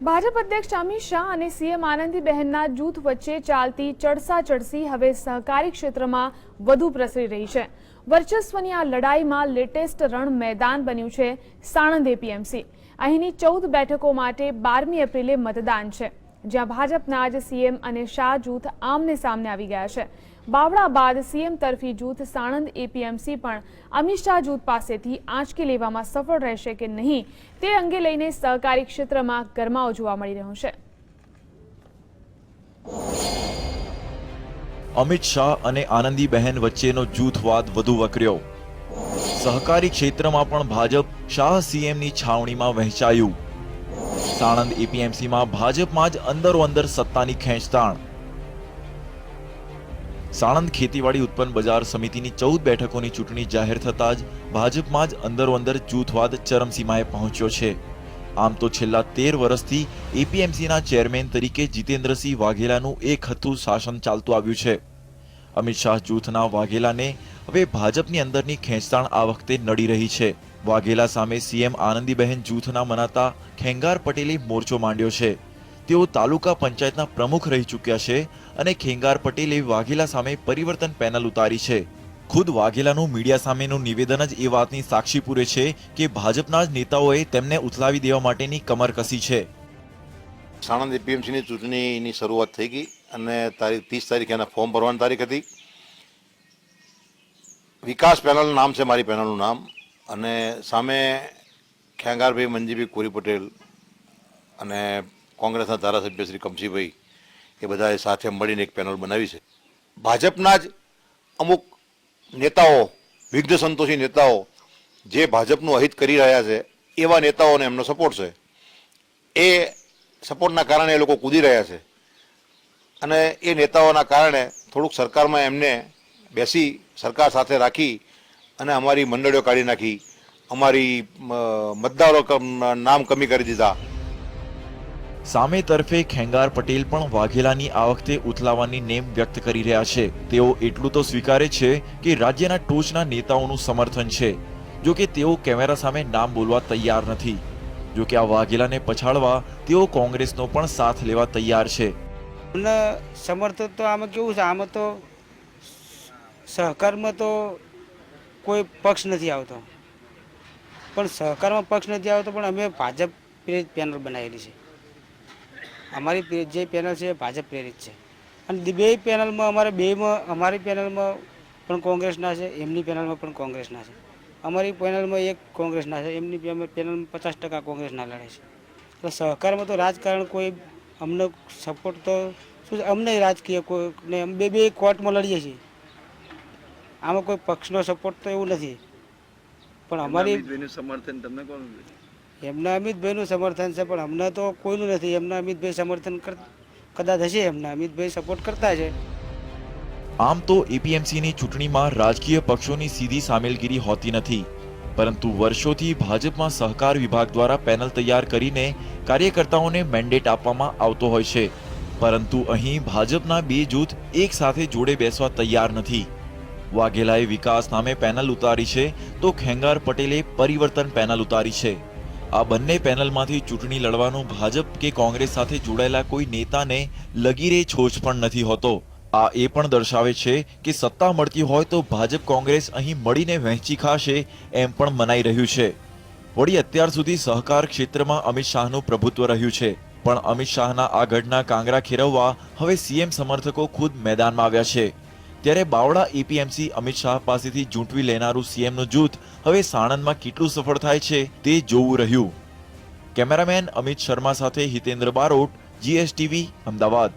ભાજપ અધ્યક્ષ અમિત શાહ અને સીએમ આનંદીબહેનના જૂથ વચ્ચે ચાલતી ચડસા ચડસી હવે સહકારી ક્ષેત્રમાં વધુ પ્રસરી રહી છે. વર્ચસ્વની આ લડાઈમાં લેટેસ્ટ રણ મેદાન બન્યું છે સાણંદ એપીએમસી અહીંની ચૌદ બેઠકો માટે બારમી એપ્રિલે મતદાન છે. જ્યાં ભાજપના જ સીએમ અને શાહ જૂથ આમને સામને આવી ગયા છે. બાવળા બાદ સીએમ તરફી જૂથ સાણંદ એપીએમસી પણ અમિત શાહ જૂથ પાસેથી આંચકી લેવામાં સફળ રહેશે કે નહીં તે અંગે લઈને સહકારી ક્ષેત્રમાં ગરમાવો જોવા મળી રહ્યો છે. અમિત શાહ અને આનંદીબહેન વચ્ચેનો જૂથવાદ વધુ વકર્યો. સહકારી ક્ષેત્રમાં પણ ભાજપ શાહ સીએમની છાવણીમાં વહેંચાયું. સાણંદ એપીએમસીમાં ભાજપમાં જ અંદરો અંદર સત્તાની ખેંચતાણ. સાણંદ ખેતીવાડી ઉત્પન્ન બજાર સમિતિની ચૌદ બેઠકોની ચૂંટણી જાહેર થતાં જ ભાજપમાં જ અંદરો અંદર જૂથવાદ ચરમસીમાએ પહોંચ્યો છે. આમ તો છેલ્લા તેર વર્ષથી એપીએમસીના ચેરમેન તરીકે જીતેન્દ્રસિંહ વાઘેલાનું એક હતું શાસન ચાલતું આવ્યું છે. અમિત શાહ જૂથના વાઘેલાને હવે ભાજપની અંદરની ખેંચતાણ આ વખતે નડી રહી છે. વાઘેલા સામે સીએમ આનંદીબહેન જૂથના મનાતા ખેંગાર પટેલે મોરચો માંડ્યો છે. તેઓ તાલુકા પંચાયતના પ્રમુખ રહી ચૂક્યા છે અને ખેંગાર પટેલે વાઘેલા સામે પરિવર્તન પેનલ ઉતારી છે. ખુદ વાઘેલાનું મીડિયા સામેનું નિવેદન જ એ વાતની સાક્ષી પૂરે છે કે ભાજપના જ નેતાઓએ તેમને ઉથલાવી દેવા માટેની કમર કસી છે. સાણંદ એપીએમસીની ચૂંટણીની શરૂઆત થઈ ગઈ અને તારીખ ત્રીસ તારીખે એના ફોર્મ ભરવાની તારીખ હતી. વિકાસ પેનલનું નામ છે, મારી પેનલનું નામ. અને સામે ખેંગારભાઈ મંજીભાઈ કોરી પટેલ અને કોંગ્રેસના ધારાસભ્ય શ્રી કમસીભાઈ એ બધાએ સાથે મળીને એક પેનલ બનાવી છે. ભાજપના જ અમુક નેતાઓ, વિઘ્ન સંતોષી નેતાઓ જે ભાજપનું અહિત કરી રહ્યા છે, એવા નેતાઓને એમનો સપોર્ટ છે. એ સપોર્ટના કારણે એ લોકો કૂદી રહ્યા છે. અને એ નેતાઓના કારણે થોડુંક સરકારમાં એમને બેસી સરકાર સાથે રાખી અને અમારી મંડળીઓ કાઢી નાખી. અમારી મતદારો કમ- નામ કમી કરી દીધા. સામે તરફે ખેંગાર પટેલ પણ વાઘેલાની આ વખતે ઉથલાવાની નેમ વ્યક્ત કરી રહ્યા છે. તેઓ એટલું તો સ્વીકારે છે કે રાજ્યના ટોચના નેતાઓનું સમર્થન છે. જો કે તેઓ કેમેરા સામે નામ બોલવા તૈયાર નથી. જો કે આ વાઘેલાને પછાડવા તેઓ કોંગ્રેસનો પણ સાથ લેવા તૈયાર છે. અને સમર્થન તો આમાં કેવું છે? આમાં તો સહકારમાં તો કોઈ પક્ષ નથી આવતો. પણ સહકારમાં પક્ષ નથી આવતો, પણ અમે ભાજપ પ્રેરિત પેનલ બનાવેલી છે. અમારી જે પેનલ છે એ ભાજપ પ્રેરિત છે. અને બે પેનલમાં અમારે બેમાં, અમારી પેનલમાં પણ કોંગ્રેસના છે, એમની પેનલમાં પણ કોંગ્રેસના છે. અમારી પેનલમાં એક કોંગ્રેસના છે, એમની પેનલમાં પચાસ ટકા કોંગ્રેસના લડે છે. એટલે સહકારમાં તો રાજકારણ કોઈ અમને સપોર્ટ તો, શું અમને રાજકીય કોઈ ને અમે બે બે કોર્ટમાં લડીએ છીએ. આમાં કોઈ પક્ષનો સપોર્ટ તો એવું નથી. પણ અમારી સમર્થન તમને કોણ એમના અમિતભાઈનું સમર્થન છે પણ અમને તો કોઈનું નથી. એમના અમિતભાઈ સમર્થન કદાચ હશે. એમના અમિતભાઈ સપોર્ટ કરતા છે. આમ તો એપીએમસીની ચૂંટણીમાં રાજકીય પક્ષોની સીધી સામેલગીરી હોતી નથી. પરંતુ વર્ષોથી ભાજપમાં સહકાર વિભાગ દ્વારા પેનલ તૈયાર કરીને કાર્યકર્તાઓને મેન્ડેટ આપવામાં આવતો હોય છે. પરંતુ અહીં ભાજપના બે જૂથ એક સાથે જોડે બેસવા તૈયાર નથી. વાઘેલાએ વિકાસ નામે પેનલ ઉતારી છે તો ખેંગાર પટેલે પરિવર્તન પેનલ ઉતારી છે. આ બંને પેનલમાંથી ચૂંટણી લડવાનું ભાજપ કે કોંગ્રેસ સાથે જોડાયેલા કોઈ નેતાને લગીરે છોછ પણ નથી હોતો. આ એ પણ દર્શાવે છે કે સત્તા મળતી હોય તો ભાજપ કોંગ્રેસ અહીં મળીને વહેંચી ખાશે એમ પણ મનાઈ રહ્યું છે. વળી અત્યાર સુધી સહકાર ક્ષેત્રમાં અમિત શાહનું પ્રભુત્વ રહ્યું છે. પણ અમિત શાહના આ ગઢના કાંગરા ખેરવવા હવે સીએમ સમર્થકો ખુદ મેદાનમાં આવ્યા છે. ત્યારે બાવળા એપીએમસી અમિત શાહ પાસેથી ચૂંટવી લેનારું સીએમનું જૂથ હવે સાણંદમાં કેટલું સફળ થાય છે તે જોવું રહ્યું. કેમેરામેન અમિત શર્મા સાથે હિતેન્દ્ર બારોટ જીએસટીવી અમદાવાદ.